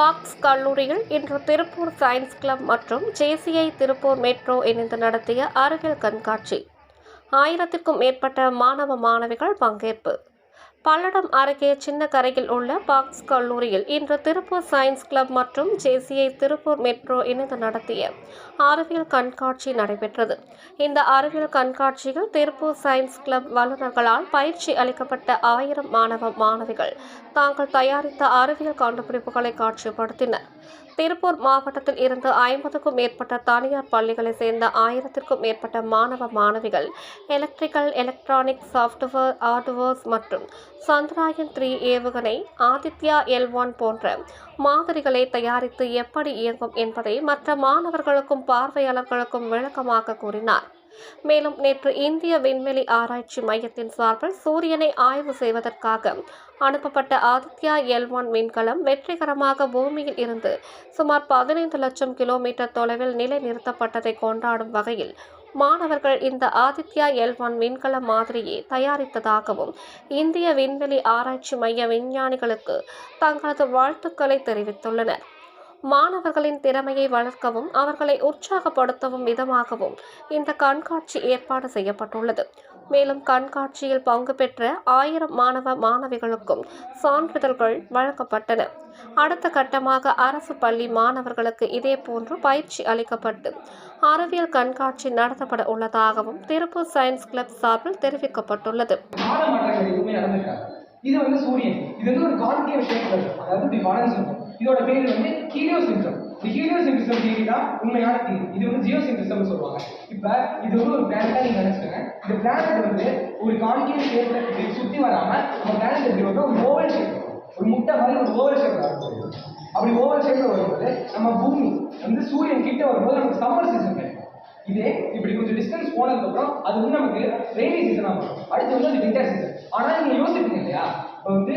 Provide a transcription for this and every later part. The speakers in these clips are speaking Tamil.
பாக்ஸ் கல்லூரியில் இன்று திருப்பூர் சயின்ஸ் கிளப் மற்றும் ஜேசிஐ திருப்பூர் மெட்ரோ இணைந்து நடத்திய அறிவியல் கண்காட்சி. ஆயிரத்திற்கும் மேற்பட்ட மாணவ மாணவிகள் பங்கேற்பு. பல்லடம் அருகே சின்னக்கரையில் உள்ள பாக்ஸ் கல்லூரியில் இன்று திருப்பூர் சயின்ஸ் கிளப் மற்றும் ஜேசிஐ திருப்பூர் மெட்ரோ இணைந்து நடத்திய அறிவியல் கண்காட்சி நடைபெற்றது. இந்த அறிவியல் கண்காட்சியில் திருப்பூர் சயின்ஸ் கிளப் வல்லுநர்களால் பயிற்சி அளிக்கப்பட்ட ஆயிரம் மாணவ மாணவிகள் தாங்கள் தயாரித்த அறிவியல் கண்டுபிடிப்புகளை காட்சிப்படுத்தினர். திருப்பூர் மாவட்டத்தில் இருந்து ஐம்பதுக்கும் மேற்பட்ட தனியார் பள்ளிகளை சேர்ந்த ஆயிரத்திற்கும் மேற்பட்ட மாணவ மாணவிகள் எலக்ட்ரிக்கல் எலக்ட்ரானிக் சாஃப்ட்வேர் ஹார்ட்வேர்ஸ் மற்றும் சந்திராயன் த்ரீ ஏவுகணை ஆதித்யா எல் ஒன் போன்ற மாதிரிகளை தயாரித்து எப்படி இயங்கும் என்பதை மற்ற மாணவர்களுக்கும் பார்வையாளர்களுக்கும் விளக்கமாக கூறினார். மேலும் நேற்று இந்திய விண்வெளி ஆராய்ச்சி மையத்தின் சார்பில் சூரியனை ஆய்வு செய்வதற்காக அனுப்பப்பட்ட ஆதித்யா எல் ஒன் விண்கலம் வெற்றிகரமாக பூமியில் இருந்து சுமார் பதினைந்து லட்சம் கிலோமீட்டர் தொலைவில் நிலைநிறுத்தப்பட்டதை கொண்டாடும் வகையில் மாணவர்கள் இந்த ஆதித்யா எல் ஒன் விண்கல மாதிரியை தயாரித்ததாகவும் இந்திய விண்வெளி ஆராய்ச்சி மைய விஞ்ஞானிகளுக்கு தங்களது வாழ்த்துக்களை தெரிவித்துள்ளனர். மாணவர்களின் திறமையை வளர்க்கவும் அவர்களை உற்சாகப்படுத்தவும் விதமாகவும் இந்த கண்காட்சி ஏற்பாடு செய்யப்பட்டுள்ளது. மேலும் கண்காட்சியில் பங்கு பெற்ற ஆயிரம் மாணவ மாணவிகளுக்கும் சான்றிதழ்கள் வழங்கப்பட்டன. அடுத்த கட்டமாக அரசு பள்ளி மாணவர்களுக்கு இதேபோன்று பயிற்சி அளிக்கப்பட்டு அறிவியல் கண்காட்சி நடத்தப்பட உள்ளதாகவும் திருப்பூர் சயின்ஸ் கிளப் சார்பில் தெரிவிக்கப்பட்டுள்ளது. இது வந்து சூரியன். இது வந்து ஒரு கான்கேவ் ஷேப்ல அதாவது இப்படி வளைஞ்சு இதோட பேர் வந்து ஹீலியோ சிம்டம் இந்த ஹீலியோ தியரி தான் உண்மையான தியரி இது வந்து ஜியோ சொல்லுவாங்க. இப்ப இது வந்து ஒரு பிளானட்டா நீங்க நினைச்சுக்கோங்க. இந்த பிளானட் வந்து ஒரு கான்கேவ் ஷேப்ல சுத்தி வராம நம்ம பிளானட் எப்படி வந்து ஒரு ஓவல் ஷேப் ஒரு முட்டை மாதிரி ஒரு ஓவல் ஷேப்ல இருக்கும் அப்படி ஓவல் ஷேப்ல வரும்போது நம்ம பூமி வந்து சூரியன் கிட்ட வரும்போது நமக்கு சம்மர் சீசன் கிடைக்கும். இதே இப்படி கொஞ்சம் டிஸ்டன்ஸ் போனதுக்கு அப்புறம் அது வந்து நமக்கு ரெய்னி சீசனா வரும் அடுத்து வந்து அது விண்டர் சீசன் ஆனா நீங்க யோசிப்பீங்க இல்லையா? இப்போ வந்து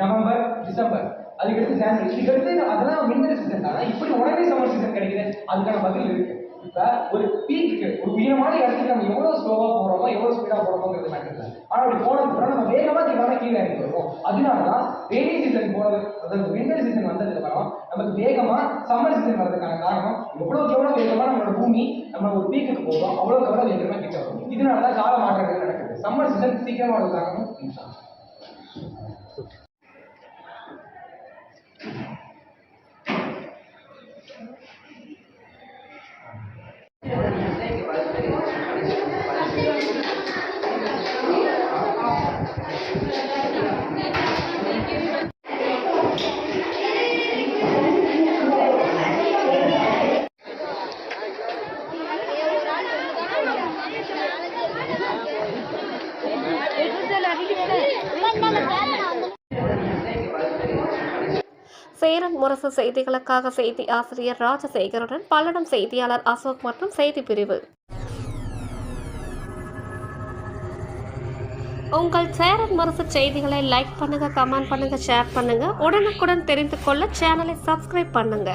நவம்பர் டிசம்பர் அதுக்கடுத்து ஜான்வரி இதுக்கடுத்து அதெல்லாம் விண்டர் சீசன் தானே இப்படி உடனே சம்மர் சீசன் கிடைக்குது அதுக்கான பதில் இருக்கு. இப்ப ஒரு பீக்கு ஒரு உயரமான இடத்துக்கு நம்ம எவ்வளவு ஸ்லோவா போறோமோ எவ்வளவு ஸ்பீடா போறோமோங்கிறது மேட்டர் இல்லை. ஆனா அப்படி போனதுக்கு அப்புறம் நம்ம வேகமா தீவிரமா கீழே இறங்கி வருவோம். அதனாலதான் ரெய்னி சீசன் போறது அதாவது வின்டர் சீசன் வந்ததுக்கு அப்புறம் நமக்கு வேகமா சம்மர் சீசன் வர்றதுக்கான காரணம் எவ்வளவு எவ்வளவு வேகமா நம்மளோட பூமி நம்ம ஒரு பீக்குக்கு போகிறோம் அவ்வளோக்கு எவ்வளவு வேகமா கிட்ட வரும். இதனாலதான் கால மாற்றங்கள் நடக்குது. சம்மர் சீசன் சீக்கிரமா வர்றது காரணம் Mama, Mama, Mama. சேரன் முரசு செய்திகளுக்காக செய்தி ஆசிரியர் ராஜசேகருடன் பல்லடம் செய்தியாளர் அசோக் மற்றும் செய்தி பிரிவு. உங்கள் சேரன் முரசு செய்திகளை லைக் பண்ணுங்க கமெண்ட் பண்ணுங்க ஷேர் பண்ணுங்க. உடனுக்குடன் தெரிந்து கொள்ள சேனலை சப்ஸ்கிரைப் பண்ணுங்க.